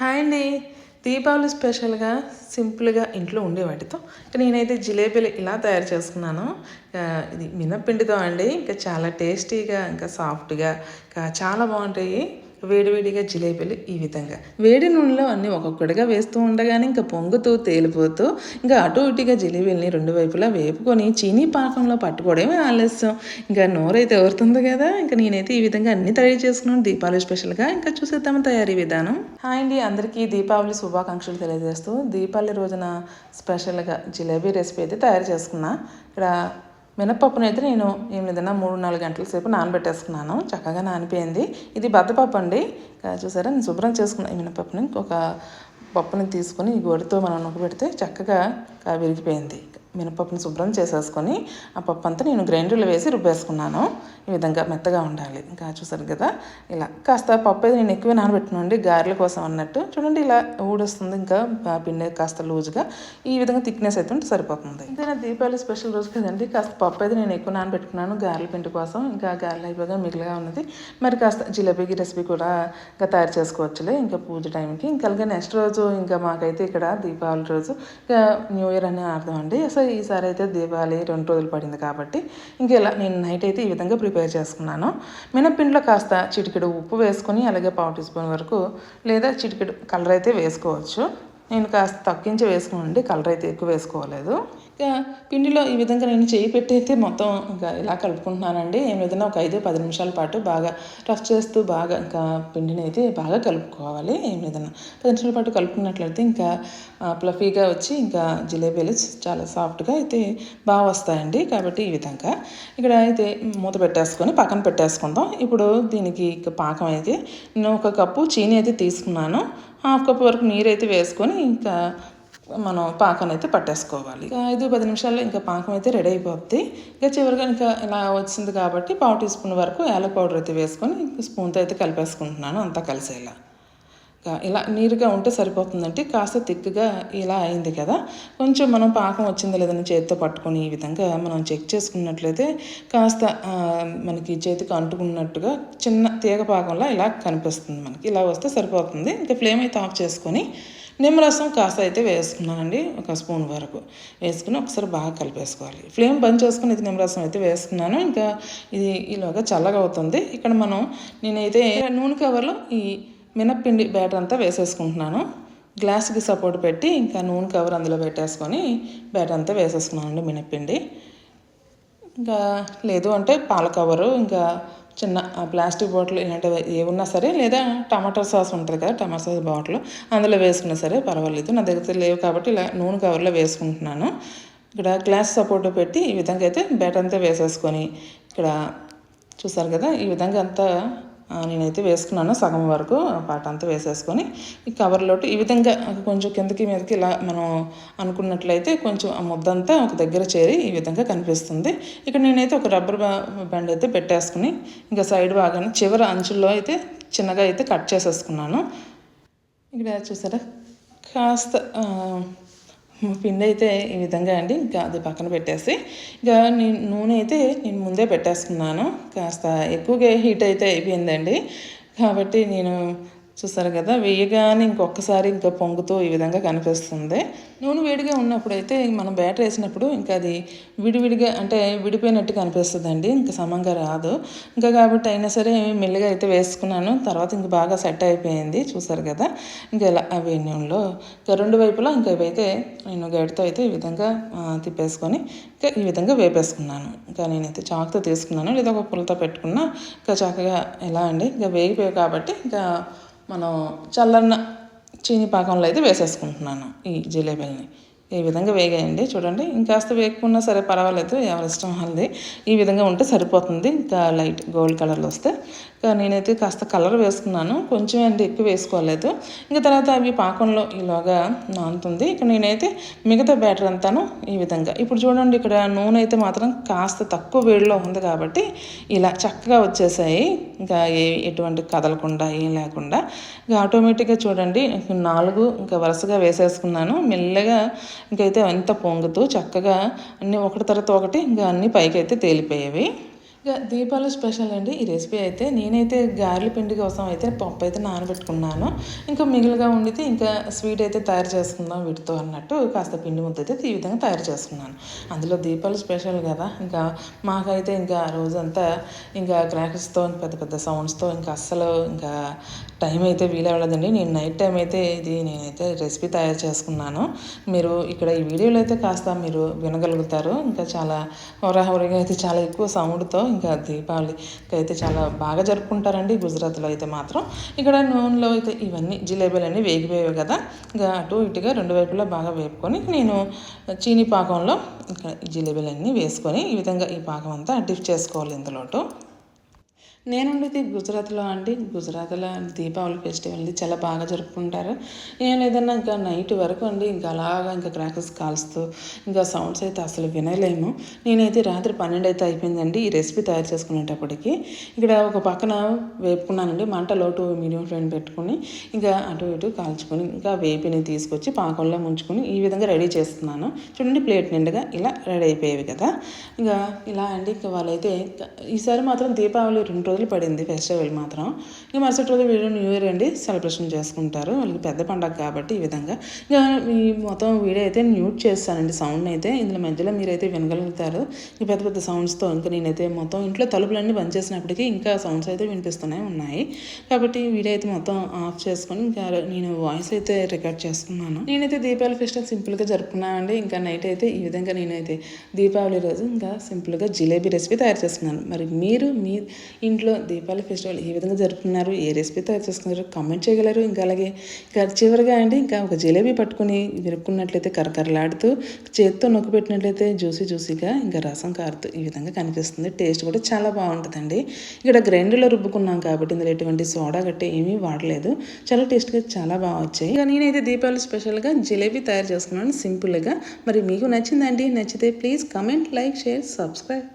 Hi అండి. దీపావళి స్పెషల్గా సింపుల్గా ఇంట్లో ఉండే వాటితో నేనైతే జిలేబీలు ఇలా తయారు చేసుకున్నాను. ఇది మినప్పిండితో అండి. ఇంకా చాలా టేస్టీగా ఇంకా సాఫ్ట్గా ఇంకా చాలా బాగుంటాయి. వేడివేడిగా జిలేబీలు ఈ విధంగా. వేడి నూనెలో అన్నీ ఒక్కొక్కటిగా వేస్తూ ఉండగానే ఇంకా పొంగుతూ తేలిపోతూ ఇంకా అటు ఇటుగా జిలేబీలని రెండు వైపులా వేపుకొని చీనీ పాకంలో పట్టుకోవడమే ఆలస్యం. ఇంకా నోరైతే ఎవరుతుంది కదా ఇంకా నేనైతే ఈ విధంగా అన్ని తయారు చేసుకున్నాను. దీపావళి స్పెషల్గా ఇంకా చూసేద్దాము తయారీ విధానం. హాయ్ అండి అందరికీ దీపావళి శుభాకాంక్షలు తెలియజేస్తూ దీపావళి రోజున స్పెషల్గా జిలేబీ రెసిపీ అయితే తయారు చేసుకున్నా. ఇక్కడ మినప్పప్పును అయితే నేను ఏం లేదన్నా మూడు నాలుగు గంటల సేపు నానబెట్టేసుకున్నాను. చక్కగా నానిపోయింది. ఇది బద్దపప్పు అండి. చూసారా? నేను శుభ్రం చేసుకున్నాను ఈ మినపప్పుని ఒక పప్పుని తీసుకొని ఈ గోడితో మనం నొక్కబెడితే చక్కగా విరిగిపోయింది. మినపప్పుని శుభ్రం చేసేసుకొని ఆ పప్పు అంతా నేను గ్రైండర్లో వేసి రుబ్బేసుకున్నాను. ఈ విధంగా మెత్తగా ఉండాలి. ఇంకా చూసారు కదా? ఇలా కాస్త పప్పు అయితే నేను ఎక్కువ నానబెట్టినండి గారెల కోసం అన్నట్టు. చూడండి ఇలా ఊడొస్తుంది ఇంకా పిండి కాస్త లూజ్గా. ఈ విధంగా థిక్నెస్ అయితే ఉంటే సరిపోతుంది. ఇంకా దీపావళి స్పెషల్ రోజు కదండి. కాస్త పప్పు అయితే నేను ఎక్కువ నానబెట్టుకున్నాను. గారెల పిండి కోసం. ఇంకా గారెలు అయిపోగా మిగిలిగా ఉన్నది. మరి కాస్త జిలేబీకి రెసిపీ కూడా ఇంకా తయారు చేసుకోవచ్చులే. ఇంకా పూజ టైంకి. ఇంకా అలాగే నెక్స్ట్ రోజు ఇంకా మాకైతే ఇక్కడ దీపావళి రోజు. ఇంకా న్యూ ఇయర్ అనే అర్థం అండి సో ఈసారి అయితే దీపావళి రెండు రోజులు పడింది కాబట్టి ఇంకెలా నేను నైట్ అయితే ఈ విధంగా ప్రిపేర్ చేసుకున్నాను. మినప్పిండిలో కాస్త చిటికెడు ఉప్పు వేసుకొని అలాగే పావు టీ స్పూన్ వరకు లేదా చిటికెడు కలర్ అయితే వేసుకోవచ్చు. నేను కాస్త తగ్గించి వేసుకోనండి కలర్ అయితే ఎక్కువ వేసుకోలేదు. ఇంకా పిండిలో ఈ విధంగా నేను చేయి పెట్టి అయితే మొత్తం ఇంకా ఇలా కలుపుకుంటున్నానండి. ఏం విధంగా ఒక ఐదు పది నిమిషాల పాటు బాగా రఫ్ చేస్తూ బాగా ఇంకా పిండిని అయితే బాగా కలుపుకోవాలి. ఏం విధంగా పది నిమిషాల పాటు కలుపుకున్నట్లయితే ఇంకా ప్లఫీగా వచ్చి ఇంకా జిలేబీలు చాలా సాఫ్ట్గా అయితే బాగా వస్తాయండి. కాబట్టి ఈ విధంగా ఇక్కడ అయితే మూత పెట్టేసుకొని పక్కన పెట్టేసుకుందాం. ఇప్పుడు దీనికి పాకం అయితే నేను ఒక కప్పు చీని అయితే తీసుకున్నాను. హాఫ్ కప్ వరకు నీరైతే వేసుకొని ఇంకా మనం పాకం అయితే పట్టేసుకోవాలి. ఇక ఐదు పది నిమిషాల్లో ఇంకా పాకం అయితే రెడీ అయిపోద్ది. ఇక చివరిగా ఇంకా ఇలా వచ్చింది కాబట్టి పావు టీ స్పూన్ వరకు యాలక్ పౌడర్ అయితే వేసుకొని ఇంకా స్పూన్తో అయితే కలిపేసుకుంటున్నాను అంతా కలిసేలా. ఇలా నీరుగా ఉంటే సరిపోతుందంటే కాస్త తిక్కుగా ఇలా అయింది కదా. కొంచెం మనం పాకం వచ్చిందా లేదని చేతితో పట్టుకొని ఈ విధంగా మనం చెక్ చేసుకున్నట్లయితే కాస్త మనకి చేతికి అంటుకున్నట్టుగా చిన్న తీగ పాకంలా ఇలా కనిపిస్తుంది మనకి. ఇలా వస్తే సరిపోతుంది. ఇంకా ఫ్లేమ్ అయితే ఆఫ్ చేసుకొని నిమ్మరసం కాస్త అయితే వేసుకున్నానండి ఒక స్పూన్ వరకు. వేసుకుని ఒకసారి బాగా కలిపేసుకోవాలి. ఫ్లేమ్ బంద్ చేసుకుని ఇది నిమ్మరసం అయితే వేసుకున్నాను. ఇంకా ఇది ఇలాగా చల్లగా అవుతుంది. ఇక్కడ మనం నేనైతే నూనె కవర్లో ఈ మినప్పిండి బ్యాటర్ అంతా వేసేసుకుంటున్నాను. గ్లాస్కి సపోర్ట్ పెట్టి ఇంకా నూనె కవర్ అందులో పెట్టేసుకొని బ్యాటర్ అంతా వేసేసుకున్నానండి మినప్పిండి. ఇంకా లేదు అంటే పాల కవరు ఇంకా చిన్న ప్లాస్టిక్ బాటిల్ ఇలాంటివి ఏమున్నా సరే లేదా టమాటో సాస్ ఉంటుంది కదా టమాటో సాస్ బాటిల్ అందులో వేసుకున్నా సరే పర్వాలేదు. నా దగ్గర లేవు కాబట్టి ఇలా నూనె కవర్లో వేసుకుంటున్నాను. ఇక్కడ గ్లాస్ సపోర్ట్ పెట్టి ఈ విధంగా అయితే బ్యాటర్ అంతా వేసేసుకొని ఇక్కడ చూసారు కదా ఈ విధంగా అంతా నేనైతే వేసుకున్నాను సగం వరకు పాట అంతా వేసేసుకొని ఈ కవర్లోటి ఈ విధంగా కొంచెం కిందకి మీదకి ఇలా మనం అనుకున్నట్లయితే కొంచెం ఆ ముద్దంతా ఒక దగ్గర చేరి ఈ విధంగా కనిపిస్తుంది. ఇక్కడ నేనైతే ఒక రబ్బర్ బ్యాండ్ అయితే పెట్టేసుకుని ఇంకా సైడ్ బాగానే చివరి అంచుల్లో అయితే చిన్నగా అయితే కట్ చేసేసుకున్నాను. ఇక్కడ చూసారా? కాస్త పిండి అయితే ఈ విధంగా అండి ఇంకా అది పక్కన పెట్టేసి. ఇంకా నేను నూనె అయితే నేను ముందే పెట్టేసుకున్నాను. కాస్త ఎక్కువగా హీట్ అయితే అయిపోయిందండి. కాబట్టి నేను చూసారు కదా వేయగానే ఇంకొకసారి ఇంకా పొంగుతూ ఈ విధంగా కనిపిస్తుంది. నూనె వేడిగా ఉన్నప్పుడు అయితే మనం బ్యాటర్ వేసినప్పుడు ఇంకా అది విడివిడిగా అంటే విడిపోయినట్టు కనిపిస్తుందండి ఇంకా సమంగా రాదు. ఇంకా కాబట్టి అయినా సరే మెల్లిగా అయితే వేసుకున్నాను తర్వాత ఇంక బాగా సెట్ అయిపోయింది చూసారు కదా. ఇంకా ఇలా అవి నూనెలో ఇంకా రెండు వైపులా ఇంకా ఇవైతే నేను గడితో అయితే ఈ విధంగా తిప్పేసుకొని ఇంకా ఈ విధంగా వేపేసుకున్నాను. ఇంకా నేనైతే చాకుతో తీసుకున్నాను లేదా ఒక పుల్లతో పెట్టుకున్నా ఇంకా చక్కగా ఎలా అండి? ఇంకా వేగిపోయాయి కాబట్టి ఇంకా మనం చల్లన్న చీని పాకంలో అయితే వేసేసుకుంటున్నాను ఈ జిలేబీలని. ఈ విధంగా వేగాయండి చూడండి. ఇంకాస్త వేగకున్నా సరే పర్వాలేదు ఎవరి ఇష్టం వాళ్ళది. ఈ విధంగా ఉంటే సరిపోతుంది. ఇంకా లైట్ గోల్డ్ కలర్లో వస్తే నేనైతే కాస్త కలర్ వేసుకున్నాను. కొంచెం అండి ఎక్కువ వేసుకోలేదు. ఇంకా తర్వాత అవి పాకంలో ఈలోగా నానుతుంది. ఇక నేనైతే మిగతా బ్యాటర్ అంతాను ఈ విధంగా. ఇప్పుడు చూడండి ఇక్కడ నూనె అయితే మాత్రం కాస్త తక్కువ వేడిలో ఉంది కాబట్టి ఇలా చక్కగా వచ్చేసాయి. ఇంకా ఏ ఎటువంటి కదలకుండా ఏం లేకుండా. ఇంకా ఆటోమేటిక్గా చూడండి నాలుగు ఇంకా వరుసగా వేసేసుకున్నాను. మెల్లగా ఇంకైతే ఎంత పొంగుతూ చక్కగా అన్నీ ఒకటి తర్వాత ఒకటి ఇంకా అన్నీ పైకి అయితే తేలిపోయేవి. దీపాలు స్పెషల్ అండి. ఈ రెసిపీ అయితే నేనైతే గారెల పిండి కోసం అయితే పప్పు అయితే నానబెట్టుకున్నాను. ఇంకా మిగిలిగా ఉండితే ఇంకా స్వీట్ అయితే తయారు చేసుకుందాం వీటితో అన్నట్టు కాస్త పిండి ముద్ద అయితే ఈ విధంగా తయారు చేసుకున్నాను. అందులో దీపాలు స్పెషల్ కదా. ఇంకా మాకైతే ఇంకా ఆ రోజంతా ఇంకా క్రాకర్స్తో పెద్ద పెద్ద సౌండ్స్తో ఇంకా అస్సలు ఇంకా టైం అయితే వీలవ్వలేదండి నేను నైట్ టైం అయితే ఇది నేనైతే రెసిపీ తయారు చేసుకున్నాను. మీరు ఇక్కడ ఈ వీడియోలో అయితే కాస్త మీరు వినగలుగుతారు. ఇంకా చాలా హోరాహోరీగా అయితే చాలా ఎక్కువ సౌండ్తో ఇంకా దీపావళి అయితే చాలా బాగా జరుపుకుంటారండి గుజరాత్లో అయితే మాత్రం. ఇక్కడ నూనెలో అయితే ఇవన్నీ జిలేబీలు అన్నీ వేగిపోయాయి కదా. ఇంకా అటు ఇటుగా రెండు వైపులా బాగా వేపుకొని నేను చీనీ పాకంలో ఇక్కడ జిలేబీలన్నీ వేసుకొని ఈ విధంగా ఈ పాకం అంతా డిప్ చేసుకోవాలి ఇందులోటు. నేను ఉండేది గుజరాత్లో అండి. గుజరాత్లో దీపావళి ఫెస్టివల్ది చాలా బాగా జరుపుకుంటారు. నేను ఏదన్నా ఇంకా నైట్ వరకు అండి ఇంకా అలాగా ఇంకా క్రాకర్స్ కాల్స్తూ ఇంకా సౌండ్స్ అయితే అసలు వినలేము నేనైతే రాత్రి పన్నెండు అయితే అయిపోయిందండి. ఈ రెసిపీ తయారు చేసుకునేటప్పటికి ఇక్కడ ఒక పక్కన వేపుకున్నానండి. మంట లోటు మీడియం ఫ్లేమ్ పెట్టుకుని ఇంకా అటు ఇటు కాల్చుకొని ఇంకా వేపిని తీసుకొచ్చి పాకంలో ముంచుకొని ఈ విధంగా రెడీ చేస్తున్నాను. చూడండి ప్లేట్ నిండుగా ఇలా రెడీ అయిపోయేవి కదా. ఇంకా ఇలా అండి. ఇంకా వాళ్ళైతే ఈసారి మాత్రం దీపావళి రెండు రోజులు పడింది ఫెస్టివల్ మాత్రం. ఇక మరుసటి రోజు వీడియో న్యూ ఇయర్ అండి. సెలబ్రేషన్ చేసుకుంటారు. వాళ్ళకి పెద్ద పండగ కాబట్టి ఈ విధంగా. ఇక ఈ మొత్తం వీడియో అయితే మ్యూట్ చేస్తానండి. సౌండ్ అయితే ఇందులో మధ్యలో మీరైతే వినగలుగుతారు. ఈ పెద్ద పెద్ద సౌండ్స్తో ఇంకా నేనైతే మొత్తం ఇంట్లో తలుపులన్నీ బంద్ చేసినప్పటికీ ఇంకా సౌండ్స్ అయితే వినిపిస్తూనే ఉన్నాయి. కాబట్టి వీడియో అయితే మొత్తం ఆఫ్ చేసుకొని ఇంకా నేను వాయిస్ అయితే రికార్డ్ చేసుకున్నాను నేనైతే దీపావళి ఫెస్టివల్ సింపుల్గా జరుపుకున్నానండి. ఇంకా నైట్ అయితే ఈ విధంగా నేనైతే దీపావళి రోజు ఇంకా సింపుల్గా జిలేబీ రెసిపీ తయారు చేస్తున్నాను. మరి మీరు మీ ఇంట్లో దీపావళి ఫెస్టివల్ ఏ విధంగా జరుపుకున్నారు ఏ రెసిపీ తయారు చేసుకున్నారు కామెంట్ చేయగలరు. ఇంకా అలాగే ఇంకా చివరిగా అండి ఇంకా ఒక జిలేబీ పట్టుకుని విరుక్కున్నట్లయితే కరకరలాడుతూ చేత్తో నొక్కి పెట్టినట్లయితే జ్యూసీ జ్యూసీగా ఇంకా రసం కారుతూ ఈ విధంగా కనిపిస్తుంది. టేస్ట్ కూడా చాలా బాగుంటుందండి. ఇక్కడ గ్రైండర్లో రుబ్బుకున్నాం కాబట్టి ఇందులో ఎటువంటి సోడా గట్టి ఏమీ వాడలేదు. చాలా టేస్ట్గా చాలా బాగా వచ్చాయి. ఇక నేనైతే దీపావళి స్పెషల్గా జిలేబీ తయారు చేసుకున్నాను. సింపుల్గా. మరి మీకు నచ్చిందండి నచ్చితే please comment like share subscribe